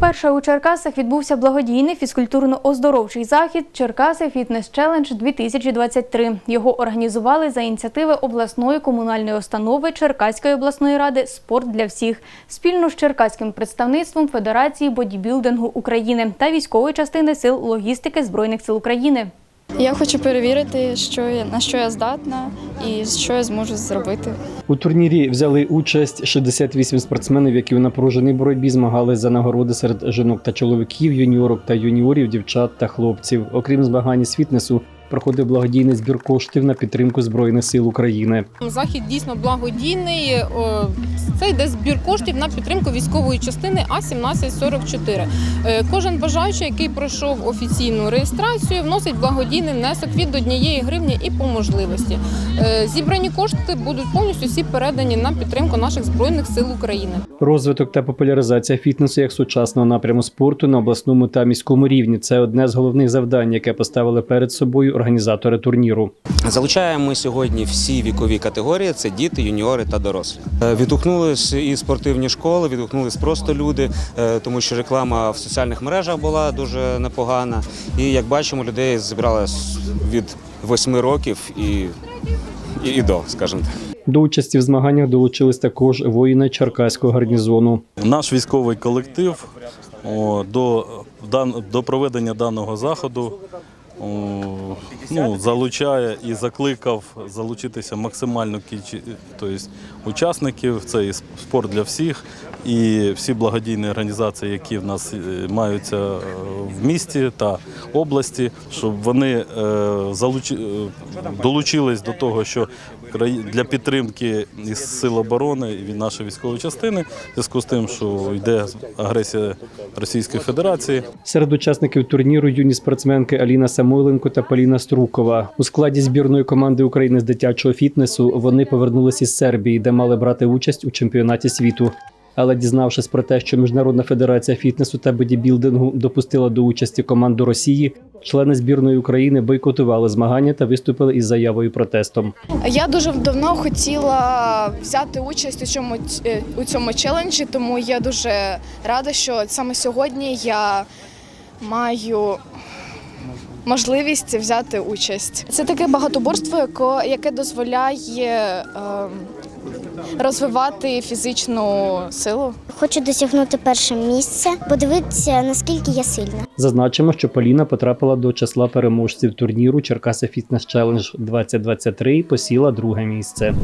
Вперше у Черкасах відбувся благодійний фізкультурно-оздоровчий захід Черкаси Фітнес Челендж 2023. Його організували за ініціативи обласної комунальної установи Черкаської обласної ради Спорт для всіх спільно з черкаським представництвом Федерації бодібілдингу України та військової частини сил логістики Збройних сил України. Я хочу перевірити, що я, на що я здатна і що я зможу зробити. У турнірі взяли участь 68 спортсменів, які у напруженій боротьбі змагались за нагороди серед жінок та чоловіків, юніорок та юніорів, дівчат та хлопців. Окрім змагань з фітнесу, проходив благодійний збір коштів на підтримку збройних сил України. Захід дійсно благодійний. Це йде збір коштів на підтримку військової частини А 1744 Е, Кожен бажаючий, який пройшов офіційну реєстрацію, вносить благодійний внесок від однієї гривні і по можливості. Е, Зібрані кошти будуть повністю всі передані на підтримку наших збройних сил України. Розвиток та популяризація фітнесу як сучасного напряму спорту на обласному та міському рівні це одне з головних завдань, яке поставили перед собою організатори турніру. Залучаємо ми сьогодні всі вікові категорії: це діти, юніори та дорослі. Е, Відгукнулись і спортивні школи, відгукнулись просто люди, е, тому що реклама в соціальних мережах була дуже непогана. І як бачимо, людей зібралось від 8 років і, і, і до, скажімо так. До участі в змаганнях долучились також воїни Черкаського гарнізону. Наш військовий колектив о, до, до проведення даного заходу ну, залучає і закликав залучитися максимальну кількість тобто, учасників. Це і спорт для всіх, і всі благодійні організації, які в нас е, маються е, в місті та області, щоб вони е, е, долучились до того, що для підтримки із сил оборони і від нашої військової частини, в зв'язку з тим, що йде агресія Російської Федерації. Серед учасників турніру юні спортсменки Аліна Самойленко та Поліна Струкова. У складі збірної команди України з дитячого фітнесу вони повернулися із Сербії, де мали брати участь у чемпіонаті світу. Але дізнавшись про те, що Міжнародна федерація фітнесу та бодібілдингу допустила до участі команду Росії, члени збірної України бойкотували змагання та виступили із заявою протестом. Я дуже давно хотіла взяти участь у цьому е, у цьому челенджі, тому я дуже рада, що саме сьогодні я маю. Можливість взяти участь. Це таке багатоборство, яке дозволяє ем, розвивати фізичну силу. Хочу досягнути перше місце, подивитися, наскільки я сильна. Зазначимо, що Поліна потрапила до числа переможців турніру Черкаси Фітнес Челендж 2023 і посіла друге місце.